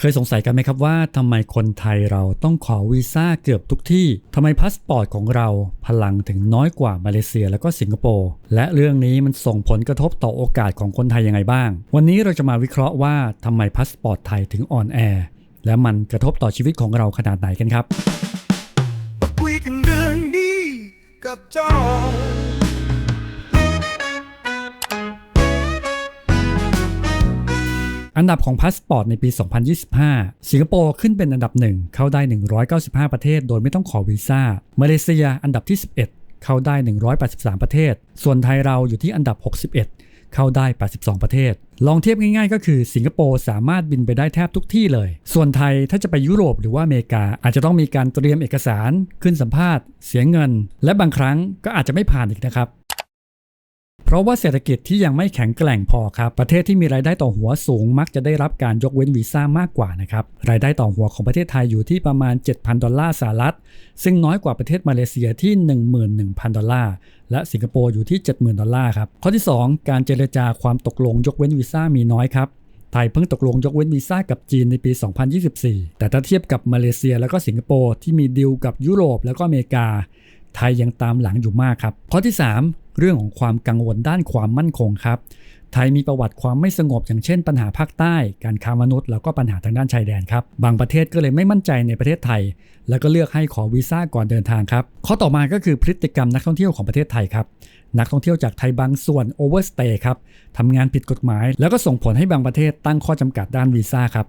เคยสงสัยกันไหมครับว่าทำไมคนไทยเราต้องขอวีซ่าเกือบทุกที่ทำไมพาสปอร์ตของเราพลังถึงน้อยกว่ามาเลเซียแล้วก็สิงคโปร์และเรื่องนี้มันส่งผลกระทบต่อโอกาสของคนไทยยังไงบ้าง วันนี้เราจะมาวิเคราะห์ว่าทำไมพาสปอร์ตไทยถึงอ่อนแอและมันกระทบต่อชีวิตของเราขนาดไหนกันครับคุยกันเรื่องดีกับจอ อันดับของพาสปอร์ตในปี 2025 สิงคโปร์ขึ้นเป็นอันดับหนึ่งเข้าได้ 195 ประเทศ โดยไม่ต้องขอวีซ่า มาเลเซียอันดับที่ 11 เข้าได้ 183 ประเทศ ส่วนไทยเราอยู่ที่อันดับ 61 เข้าได้ 82 ประเทศ ลองเทียบง่ายๆ ก็คือสิงคโปร์สามารถบินไปได้แทบทุกที่เลย ส่วนไทยถ้าจะไปยุโรปหรือว่าอเมริกา อาจจะต้องมีการเตรียมเอกสาร ขึ้นสัมภาษณ์ เสียเงิน และบางครั้งก็อาจจะไม่ผ่านอีกนะครับ เพราะว่าเศรษฐกิจที่ยังไม่แข็งแกร่งพอครับ ประเทศที่มีรายได้ต่อหัวสูงมักจะได้รับการยกเว้นวีซ่ามากกว่านะครับ รายได้ต่อหัวของประเทศไทยอยู่ที่ประมาณ 7,000 ดอลลาร์สหรัฐ ซึ่งน้อยกว่าประเทศมาเลเซียที่ 11,000 ดอลลาร์ และสิงคโปร์อยู่ที่ 70,000 ดอลลาร์ครับ ข้อที่ 2 การเจรจาความตกลงยกเว้นวีซ่ามีน้อยครับไทยเพิ่งตกลงยกเว้นวีซ่ากับจีนในปี 2024 แต่ถ้าเทียบกับมาเลเซียแล้วก็สิงคโปร์ที่มีดีลกับยุโรปแล้วก็อเมริกา ไทยยังตามหลังอยู่มากครับ ข้อที่ 3 เรื่องของความกังวลด้านความมั่นคงครับ ไทยมีประวัติความไม่สงบอย่างเช่นปัญหาภาคใต้ การค้ามนุษย์แล้วก็ปัญหาทางด้านชายแดนครับ บางประเทศก็เลยไม่มั่นใจในประเทศไทย แล้วก็เลือกให้ขอวีซ่าก่อนเดินทางครับ ข้อต่อมาก็คือพฤติกรรมนักท่องเที่ยวของประเทศไทยครับ นักท่องเที่ยวจากไทยบางส่วนโอเวอร์สเตย์ครับทำงานผิดกฎหมาย แล้วก็ส่งผลให้บางประเทศตั้งข้อจำกัดด้านวีซ่าครับ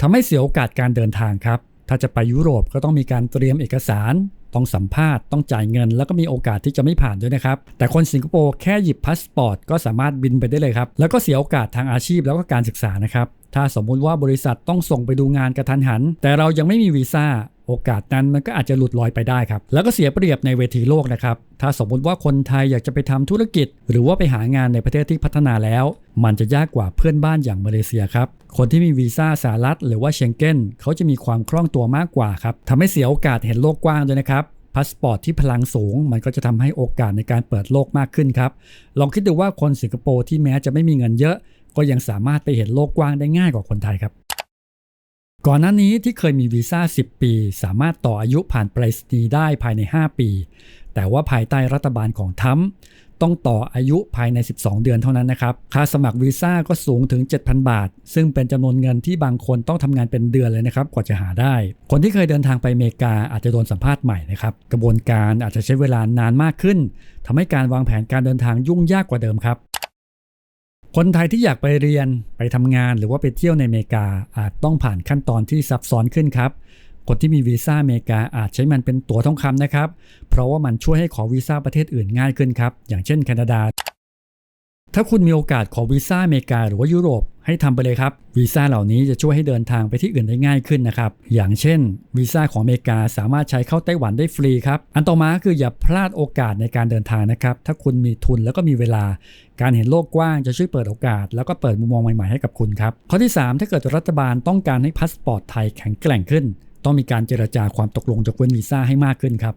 ทำให้เสียโอกาสการเดินทางครับ ถ้าจะไปยุโรปก็ต้องมีการเตรียมเอกสาร ต้องสัมภาษณ์ ต้องจ่ายเงิน แล้วก็มีโอกาสที่จะไม่ผ่านด้วยนะครับ แต่คนสิงคโปร์แค่หยิบพาสปอร์ตก็สามารถบินไปได้เลยครับ แล้วก็เสียโอกาสทางอาชีพแล้วก็การศึกษานะครับ ถ้าสมมุติว่าบริษัทต้องส่งไปดูงานกระทันหัน แต่เรายังไม่มีวีซ่า โอกาสนั้นมันก็อาจจะหลุดลอยไปได้ครับ แล้วก็เสียเปรียบในเวทีโลกนะครับ ถ้าสมมติว่าคนไทยอยากจะไปทำธุรกิจ หรือว่าไปหางานในประเทศที่พัฒนาแล้ว มันจะยากกว่าเพื่อนบ้านอย่างมาเลเซียครับ คนที่มีวีซ่าสหรัฐหรือว่าเชงเก้นเขาจะมีความคล่องตัวมากกว่าครับทำให้เสียโอกาสเห็นโลกกว้างด้วยนะครับพาสปอร์ตที่พลังสูง มันก็จะทำให้โอกาสในการเปิดโลกมากขึ้นครับ ลองคิดดูว่าคนสิงคโปร์ที่แม้จะไม่มีเงินเยอะ ก็ยังสามารถไปเห็นโลกกว้างได้ง่ายกว่าคนไทยครับ ก่อนหน้านี้ที่เคยมีวีซ่า 10 ปี สามารถต่ออายุผ่านไปรษณีย์ได้ภายใน 5 ปี แต่ว่าภายใต้รัฐบาลของทรัมต้องต่ออายุภายใน 12 เดือนเท่านั้นนะครับ ค่าสมัครวีซ่าก็สูงถึง 7,000 บาท ซึ่งเป็นจำนวนเงินที่บางคนต้องทำงานเป็นเดือนเลยนะครับ กว่าจะหาได้ คนที่เคยเดินทางไปอเมริกาอาจจะโดนสัมภาษณ์ใหม่นะครับ กระบวนการอาจจะใช้เวลานานมากขึ้นทำให้การวางแผนการเดินทางยุ่งยากกว่าเดิมครับ คนไทยที่อยากไปเรียนไปทำงานหรือว่าไปเที่ยวในอเมริกาอาจต้องผ่านขั้นตอนที่ซับซ้อนขึ้นครับ คนที่มีวีซ่าอเมริกาอาจใช้มันเป็นตั๋วทองคำนะครับ เพราะว่ามันช่วยให้ขอวีซ่าประเทศอื่นง่ายขึ้นครับ อย่างเช่นแคนาดา ถ้าคุณมีโอกาสขอวีซ่าอเมริกาหรือว่ายุโรปให้ทำไปเลยครับวีซ่าเหล่านี้จะช่วยให้เดินทางไปที่อื่นได้ง่ายขึ้นนะครับ อย่างเช่นวีซ่าของอเมริกาสามารถใช้เข้าไต้หวันได้ฟรีครับ อันต่อมาคืออย่าพลาดโอกาสในการเดินทางนะครับ ถ้าคุณมีทุนแล้วก็มีเวลา การเห็นโลกกว้างจะช่วยเปิดโอกาส แล้วก็เปิดมุมมองใหม่ๆให้กับคุณครับ ข้อที่ 3 ถ้าเกิดรัฐบาลต้องการให้พาสปอร์ตไทยแข็งแกร่งขึ้น ต้องมีการเจรจาความตกลงยกเว้นวีซ่าให้มากขึ้นครับ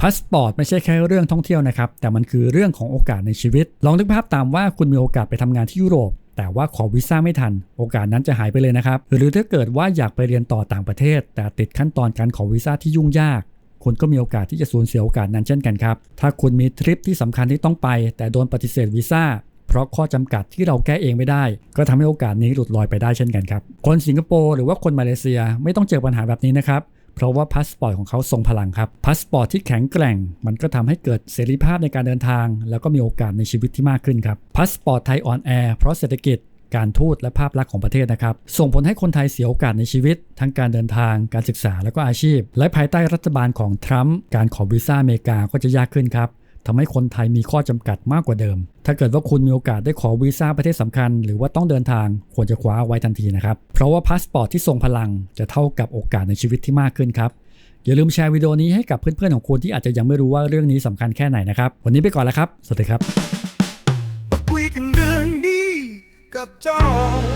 พาสปอร์ตไม่ใช่แค่เรื่องท่องเที่ยวนะครับ แต่มันคือเรื่องของโอกาสในชีวิต ลองนึกภาพตามว่าคุณมีโอกาสไปทำงานที่ยุโรป แต่ว่าขอวีซ่าไม่ทัน โอกาสนั้นจะหายไปเลยนะครับ หรือถ้าเกิดว่าอยากไปเรียนต่อต่างประเทศ แต่ติดขั้นตอนการขอวีซ่าที่ยุ่งยาก คุณก็มีโอกาสที่จะสูญเสียโอกาสนั้นเช่นกันครับ ถ้าคุณมีทริปที่สำคัญที่ต้องไป แต่โดนปฏิเสธวีซ่าเพราะข้อจำกัดที่เราแก้เองไม่ได้ ก็ทำให้โอกาสนี้หลุดลอยไปได้เช่นกันครับ คนสิงคโปร์หรือว่าคนมาเลเซียไม่ต้องเจอปัญหาแบบนี้นะครับเพราะว่าพาสปอร์ตของเขาทรงพลังครับพาสปอร์ตที่แข็งแกร่ง มันก็ทำให้เกิดเสรีภาพในการเดินทาง แล้วก็มีโอกาสในชีวิตที่มากขึ้นครับพาสปอร์ตไทยออนแอร์เพราะเศรษฐกิจ การทูตและภาพลักษณ์ของประเทศนะครับ ส่งผลให้คนไทยเสียโอกาสในชีวิต ทั้งการเดินทาง การศึกษาและก็อาชีพ และภายใต้รัฐบาลของทรัมป์การขอวีซ่าอเมริกาก็จะยากขึ้นครับทำให้คนไทยมีข้อจำกัดมากกว่าเดิม ถ้าเกิดว่าคุณมีโอกาสได้ขอวีซ่าประเทศสำคัญ หรือว่าต้องเดินทางควรจะคว้าไว้ทันทีนะครับ เพราะว่าพาสปอร์ตที่ทรงพลังจะเท่ากับโอกาสในชีวิตที่มากขึ้นครับอย่าลืมแชร์วิดีโอนี้ให้กับเพื่อนๆของคุณที่อาจจะยังไม่รู้ว่าเรื่องนี้สำคัญแค่ไหนนะครับ วันนี้ไปก่อนแล้วครับ สวัสดีครับ คุย